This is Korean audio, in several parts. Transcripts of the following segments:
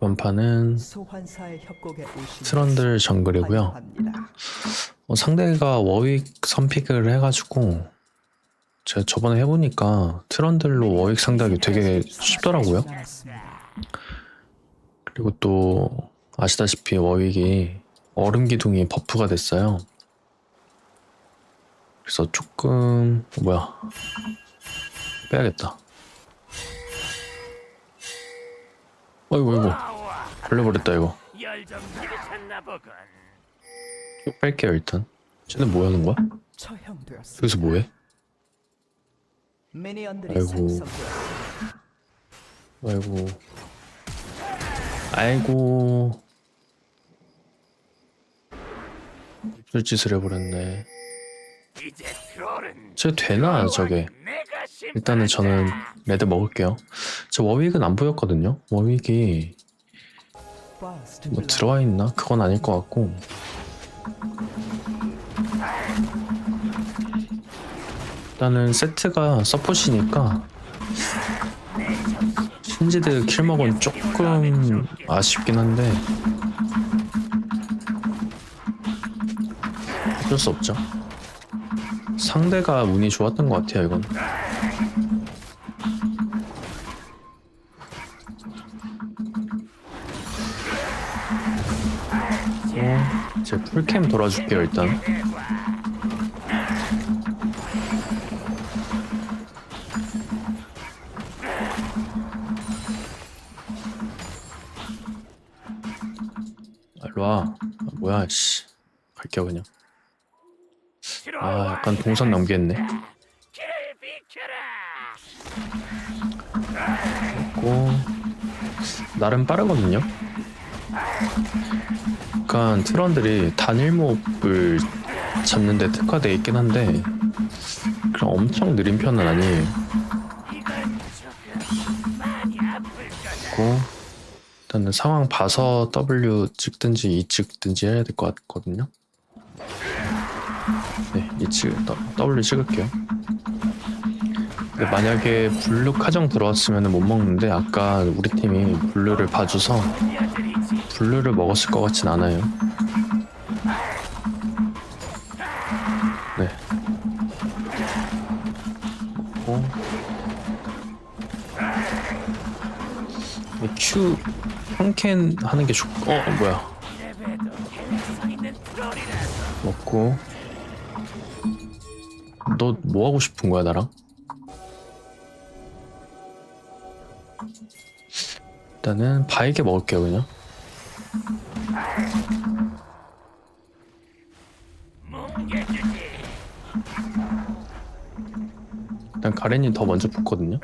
이번 판은 소환사의 협곡에 오신 트런들 정글이고요. 어, 상대가 워윅 선픽을 해가지고 제가 저번에 해보니까 트런들로 워윅 상대하기 되게 쉽더라고요. 그리고 또 아시다시피 워윅이 얼음 기둥이 버프가 됐어요. 그래서 조금 어, 뭐야 빼야겠다. 어이구 이구 걸려버렸다 이거. 보군. 이거 뺄게요 일단. 쟤는 뭐 하는 거야? 처형되었습니다. 여기서 뭐해? 미니언들이 아이고. 생성되었습니다. 아이고. 아이고. 술짓을 해버렸네. 이제 트롤은 저 되나 저게? 일단은 저는 레드 먹을게요. 저 워윅은 안 보였거든요. 워윅이 뭐. 들어와 있나? 그건 아닐 것 같고. 일단은 세트가 서폿이니까 신지드 킬먹은 조금 아쉽긴 한데 어쩔 수 없죠. 상대가 운이 좋았던 것 같아요 이건. 어, 제 풀캠 돌아줄게요 일단. 아, 일로 와. 아, 뭐야, 씨. 갈게요 그냥. 아, 약간 동선 넘겠네. 비켜라. 고 나름 빠르거든요. 약간 트런들이 단일몹을 잡는데 특화돼 있긴 한데 그럼 엄청 느린 편은 아니에요. 이건 조금 많이 아플 거다. 고 일단은 상황 봐서 W 찍든지 E 찍든지 해야 될 것 같거든요. 네, E 찍 W 찍을게요. 근데 만약에 블루 카정 들어왔으면 못 먹는데 아까 우리 팀이 블루를 봐줘서. 블루를 먹었을 것 같진 않아요. 네. 이 Q 한캔 하는 게 좋. 어 뭐야? 있는 트롤이라서 먹고 너 뭐 하고 싶은 거야 나랑? 일단은 바이게 먹을게요 그냥. 일단 가렌이 더 먼저 붙거든요.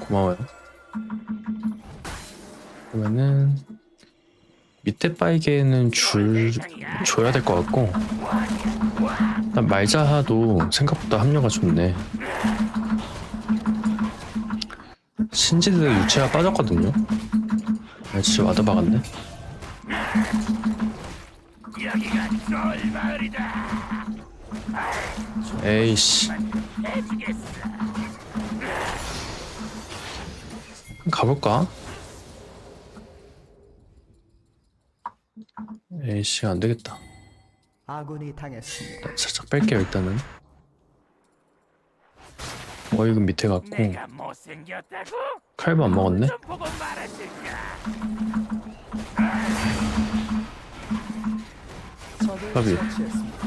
고마워요. 그러면은 밑에 빠이게는 줄 줘야 될 것 같고 일단 말자하도 생각보다 합류가 좋네. 신지드 유체가 빠졌거든요. 날씨 와드 박았네. 여기가 트롤 마을이다. 에이씨. 가볼까? 에이씨 안 되겠다. 아군이 당했습니다. 살짝 뺄게요 일단은. 어이금 밑에 갔고 내가 못생겼다고? 칼도 안 먹었네. 좀 보고 말아줄까? 적을 까비. 처치했습니다.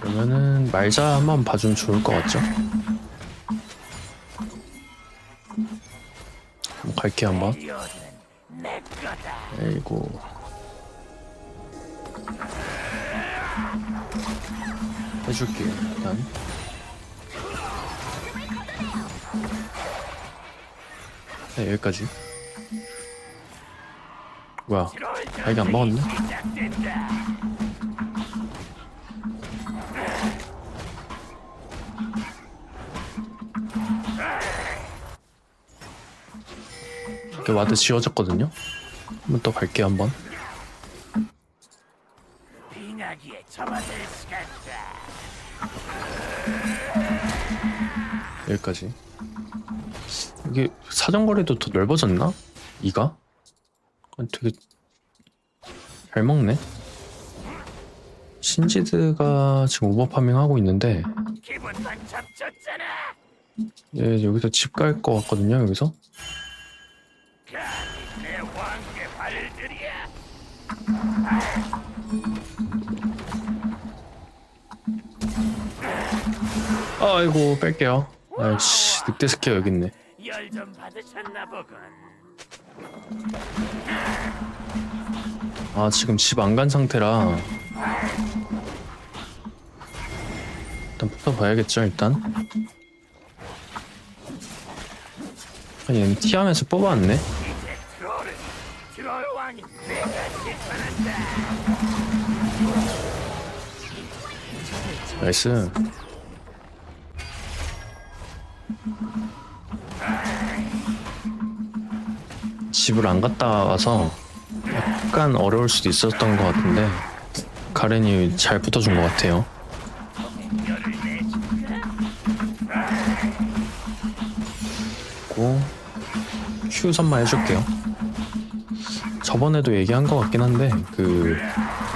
그러면은 말자 한번 봐주면 좋을 것 같죠? 한번 갈게 한번. 리오는 내 거다. 에이고. 해줄게요 일단. 네 여기까지. 뭐야? 이게 안 먹었네? 이렇게 와드 지워졌거든요. 한번 또 갈게 한번. 여기까지. 이게 사정거리도 더 넓어졌나? 이가? 아, 되게 잘 먹네. 신지드가 지금 오버파밍 하고 있는데. 얘 여기서 집 갈 것 같거든요. 여기서. 아이고 뺄게요. 아이씨 늑대 스케어 여기 있네. 열 좀 받으셨나 보군. 아 지금 집 안 간 상태라 일단 붙어봐야겠죠 일단 아니 얘는 티하면서 뽑아왔네 이제 트롤은. 나이스 집을 안 갔다 와서 약간 어려울 수도 있었던 것 같은데 가렌이 잘 붙어준 것 같아요? 고 Q 선만 해줄게요. 저번에도 얘기한 것 같긴 한데 그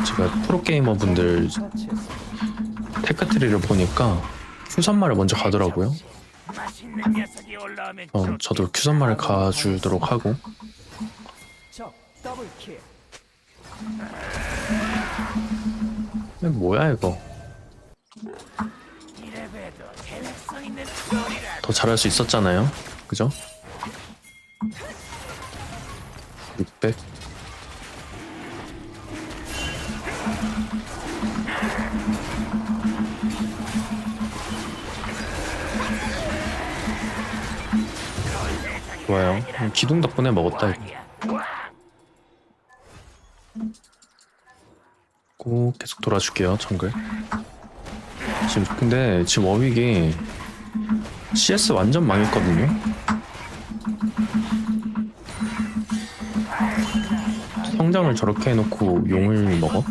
제가 프로게이머 분들. 테크트리를 보니까 Q 선마를 먼저 가더라고요. 어, 좋- 저도 Q 선마를 가주도록 하고 적 더블킬. 이게 뭐야 이거 이래봬도 계획성 있는 트롤이라. 더 잘할 수 있었잖아요. 그죠? 600 좋아요. 기둥 덕분에 먹었다. 이거. 고 계속 돌아줄게요 정글. 지금 근데 지금 워윅이 CS 완전 망했거든요? 성장을 저렇게 해놓고 용을 먹어?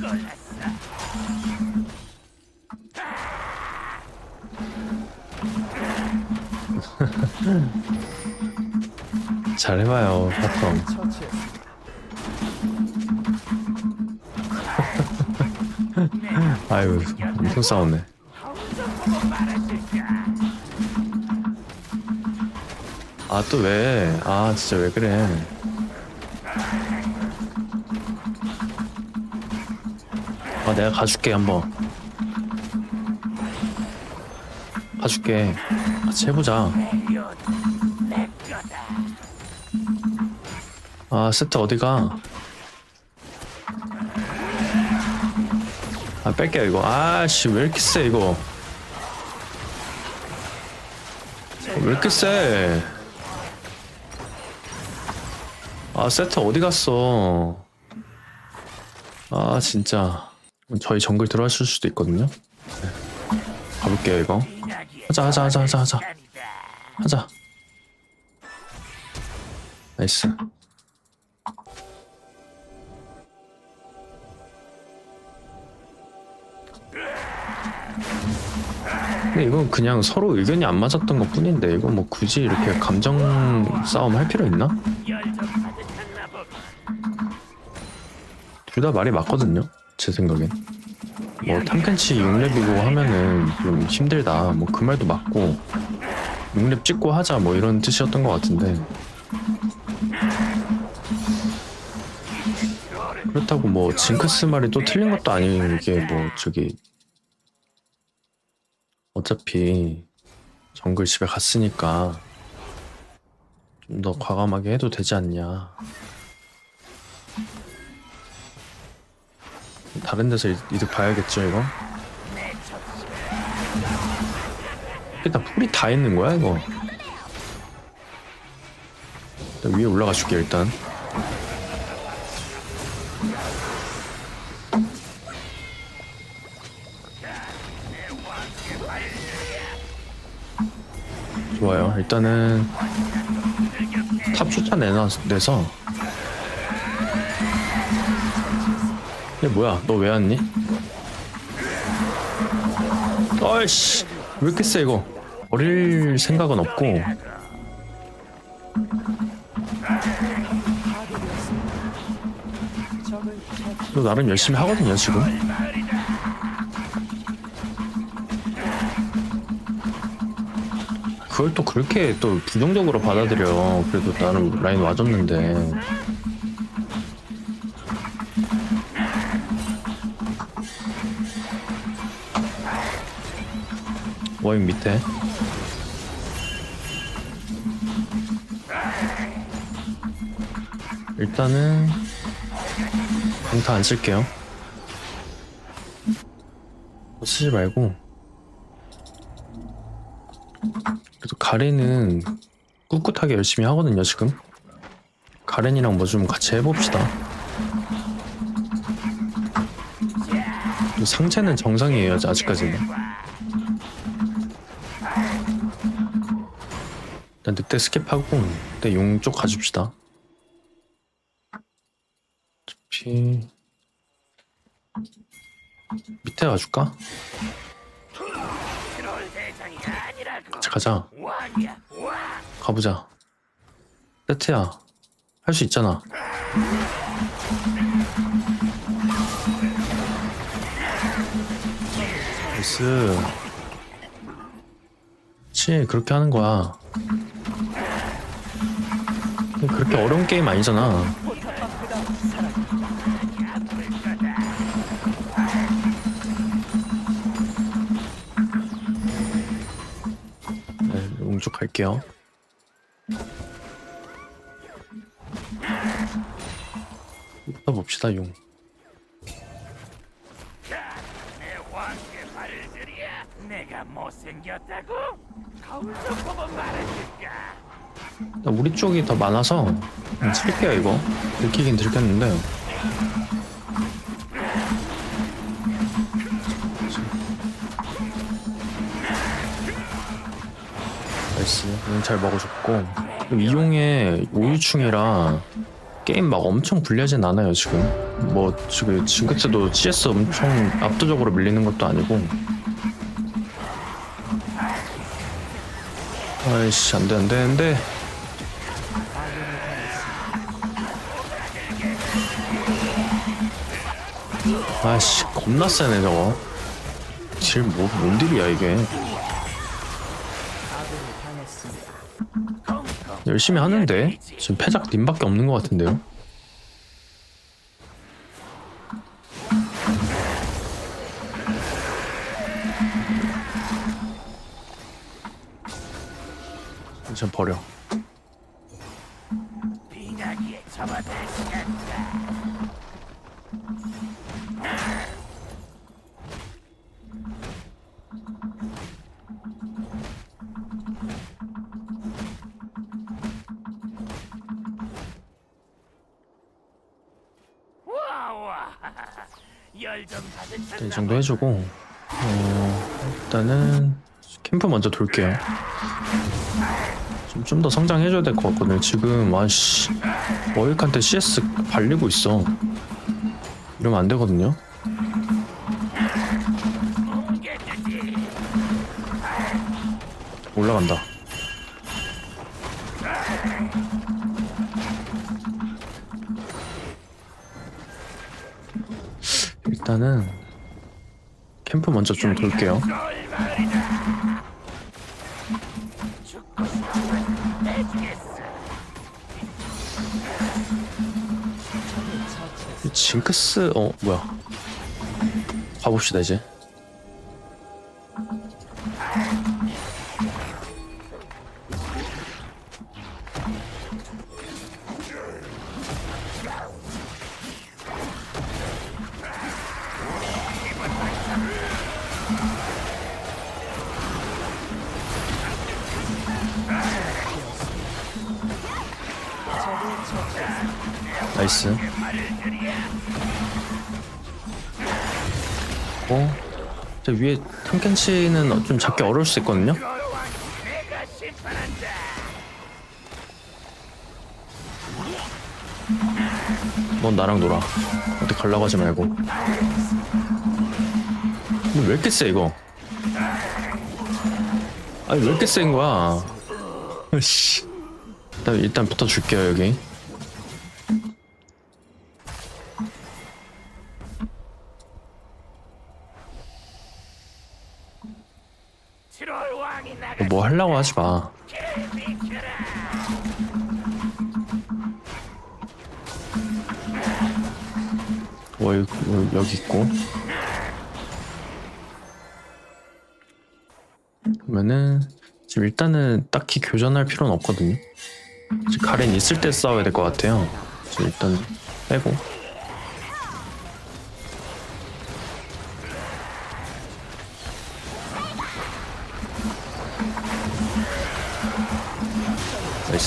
잘해봐요 파텀 아유 엄청 싸우네? 아 또 왜? 아 진짜 왜 그래 아 내가 가줄게 한번 가줄게 같이 해보자. 아 세트 어디가 뺄게요 이거 아씨 왜 이렇게 세 이거 왜 이렇게 세? 아 세트 어디 갔어? 아 진짜 저희 정글 들어왔을 수도 있거든요. 네. 가볼게요 이거. 하자 하자 하자 하자 하자. 하자. 나이스. 근데 이건 그냥 서로 의견이 안 맞았던 것 뿐인데 이거 뭐 굳이 이렇게 감정 싸움 할 필요 있나? 둘 다 말이 맞거든요. 제 생각엔. 뭐 탐켄치 6렙이고 하면은 좀 힘들다. 뭐 그 말도 맞고 6렙 찍고 하자 뭐 이런 뜻이었던 것 같은데 그렇다고 뭐 징크스 말이 또 틀린 것도 아니고 이게 뭐 저기 어차피 정글 집에 갔으니까 좀 더 과감하게 해도 되지 않냐. 다른 데서 이- 이득 봐야겠죠 이거? 일단 풀이 다 있는 거야 이거 일단 위에 올라가 줄게 일단 좋아요. 일단은 탑 쫓아내서. 얘 뭐야? 너 왜 왔니? 어이씨 왜 이렇게 세 이거? 버릴 생각은 없고. 또 나름 열심히 하거든요 지금 그걸 또 그렇게 또 부정적으로 받아들여. 그래도 나름 라인 와줬는데. 워잉 밑에. 일단은 강타 안 쓸게요. 쓰지 말고 그래도 가렌은 꿋꿋하게 열심히 하거든요 지금. 가렌이랑 뭐 좀 같이 해봅시다. 또 상체는 정상이에요 아직까지는. 일단 늑대 스킵하고 늑대 용쪽 가줍시다. 어차피 밑에 가줄까? 가자. 가보자. 세트야, 할 수 있잖아. 나이스. 그치, 그렇게 하는 거야. 그렇게 어려운 게임 아니잖아. 갈게요. 붙어 봅시다, 용. 우리 쪽이 더 많아서 그냥 쓸게요 이거 들키긴 들켰는데 잘 먹어줬고. 이용의 오유충이라 게임 막 엄청 불리하진 않아요 지금. 뭐 지금 징크스도 CS 엄청 압도적으로 밀리는 것도 아니고. 아이씨 안돼 안돼 안돼. 아씨 겁나 세네 저거. 질 뭐, 뭔 딜이야 이게 열심히 하는데 지금 패작 님밖에 없는 것 같은데요? 좀 버려 일단 이 정도 해주고 어, 일단은 캠프 먼저 돌게요. 좀좀더 성장해줘야 될 것 같거든요. 지금 아씨 워익한테 CS 발리고 있어. 이러면 안 되거든요. 올라간다. 일단은 캠프 먼저 좀 돌게요. 징크스 어 뭐야? 가봅시다 이제 탐켄치는 좀 잡기 어려울 수 있거든요. 넌 나랑 놀아 어디 갈라고 하지 말고 뭐왜 이렇게 세 이거 아니 왜 이렇게 센 거야? 씨. 일단 일단 붙어줄게요 여기. 하지 마. 비켜라. 뭐 여기, 여기 있고. 그러면은 지금 일단은 딱히 교전할 필요는 없거든요. 지금 가렌 있을 때 싸워야 될 것 같아요. 지금 일단 빼고.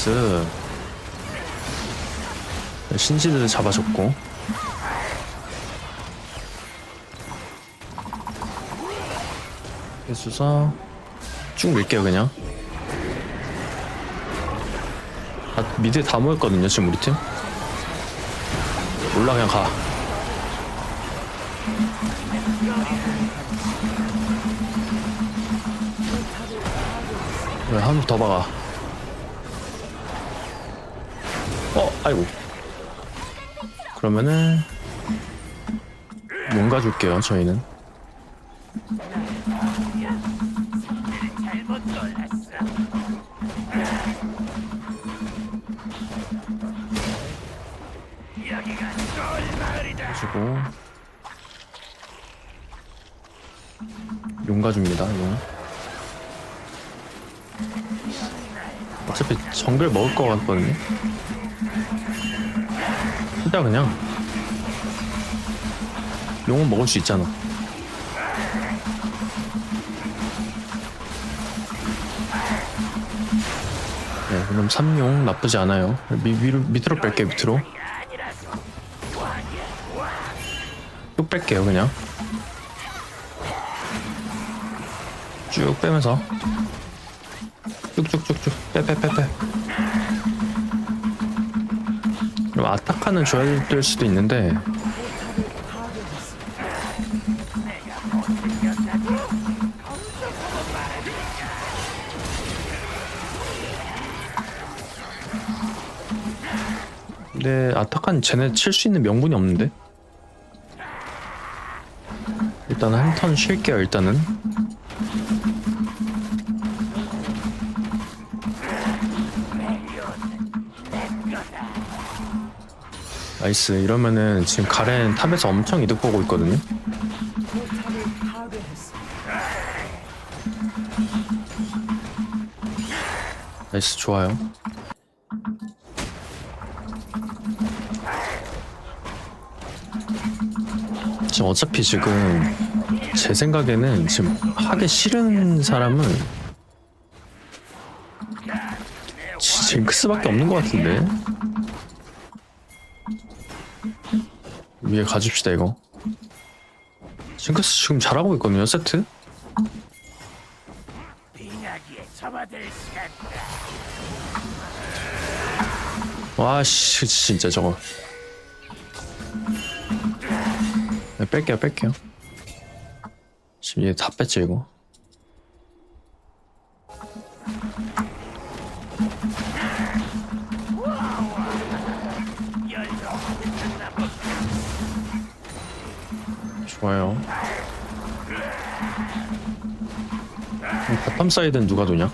나이스. 신지드 잡아줬고. 해수사. 쭉 밀게요 그냥. 아, 미드 다 모였거든요 지금 우리 팀. 올라 그냥 가. 왜 한번더 박아 어 아이고 그러면은 뭔가 줄게요 저희는 잘못 놀랐어. 여기가 트롤 마을이다. 주고 용 가 줍니다 용 어차피 정글 먹을 것 같거든요 일단 그냥. 용은 먹을 수 있잖아. 네 그럼 3용 나쁘지 않아요. 미, 위로, 밑으로 뺄게요 밑으로. 쭉 뺄게요 그냥. 쭉 빼면서. 쭉쭉쭉쭉. 빼빼빼빼 그럼 아타카는 줘야 될 수도 있는데. 근데 아타카는 쟤네 칠 수 있는 명분이 없는데? 일단 한 턴 쉴게요 일단은 나이스 이러면은 지금 가렌 탑에서 엄청 이득 보고 있거든요. 나이스 좋아요 지금 어차피 지금 제 생각에는 지금 하기 싫은 사람은 지- 징크스밖에 없는 것 같은데 위에 가줍시다 이거. 징크스 지금 잘하고 있거든요 세트. 와씨 진짜 저거. 네, 뺄게요 뺄게요. 지금 얘 다 뺐죠 이거 3 사이드는 누가 도냐?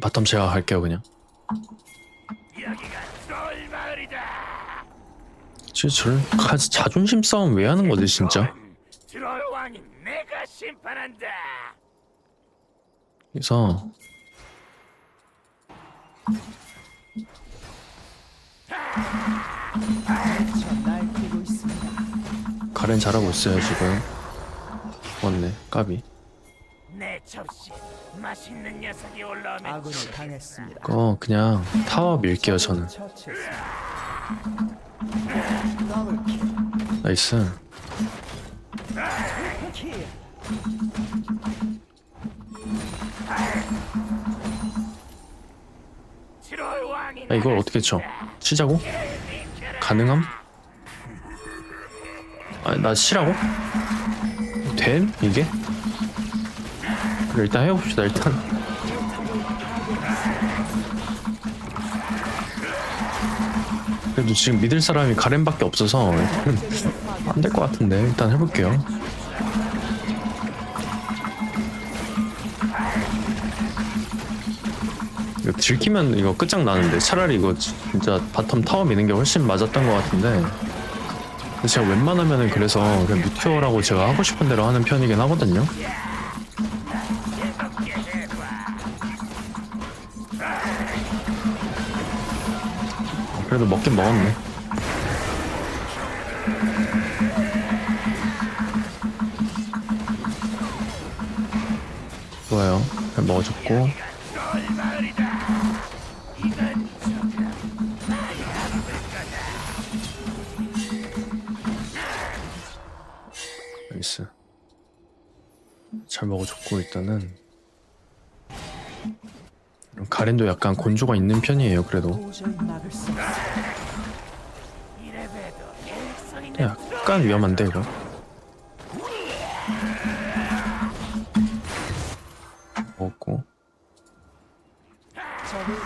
바텀 제가 할게요 그냥. 진짜 저 자존심 싸움 왜 하는 거지 진짜? 그래서 가렌 잘하고 있어요 지금 죽었네 까비 내 접시 맛있는 녀석이 올라오면 아군이 좋겠다. 당했습니다. 어 그냥 타워 밀게요 저는 처치했습니다. 더블킬. 나이스 킬. 트롤 왕이 아, 이걸 어떻게 쳐 치자고? 가능함? 아나 치라고? 됨? 이게? 그래, 일단 해봅시다 일단 그래도 지금 믿을 사람이 가렌밖에 없어서 안 될 것 같은데 일단 해볼게요 이거 들키면 이거 끝장나는데 차라리 이거 진짜 바텀 타워 미는 게 훨씬 맞았던 것 같은데 제가 웬만하면은 그래서 그냥 뮤티어라고 제가 하고 싶은 대로 하는 편이긴 하거든요. 그래도 먹긴 먹었네. 좋아요. 잘 먹어줬고 먹어줬고 일단은 가렌도 약간 곤조가 있는 편이에요 그래도. 약간 위험한데 이거?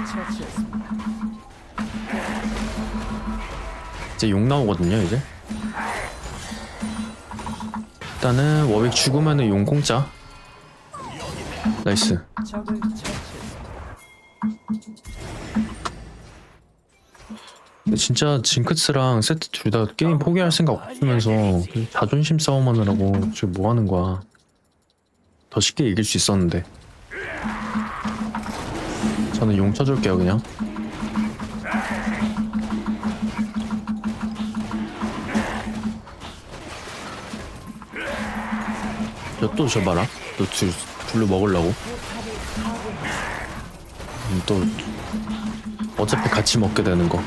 처치했습니다. 이제 용 나오거든요 이제? 일단은 워윅 죽으면은 용 공짜 나이스. 근데 진짜 징크스랑 세트 둘 다 게임 포기할 생각 없으면서 그 자존심 싸움하느라고 지금 뭐 하는 거야. 더 쉽게 이길 수 있었는데. 저는 용 쳐줄게요 그냥. 저또 저 봐라? 또 둘, 둘로 먹으려고 음, 또 어차피 같이 먹게 되는 거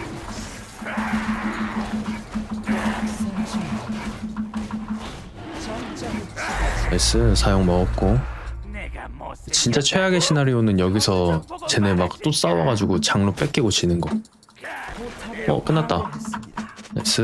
S 사용 먹었고 진짜 최악의 시나리오는 여기서 쟤네 막 또 싸워가지고 장로 뺏기고 지는 거. 어 끝났다. S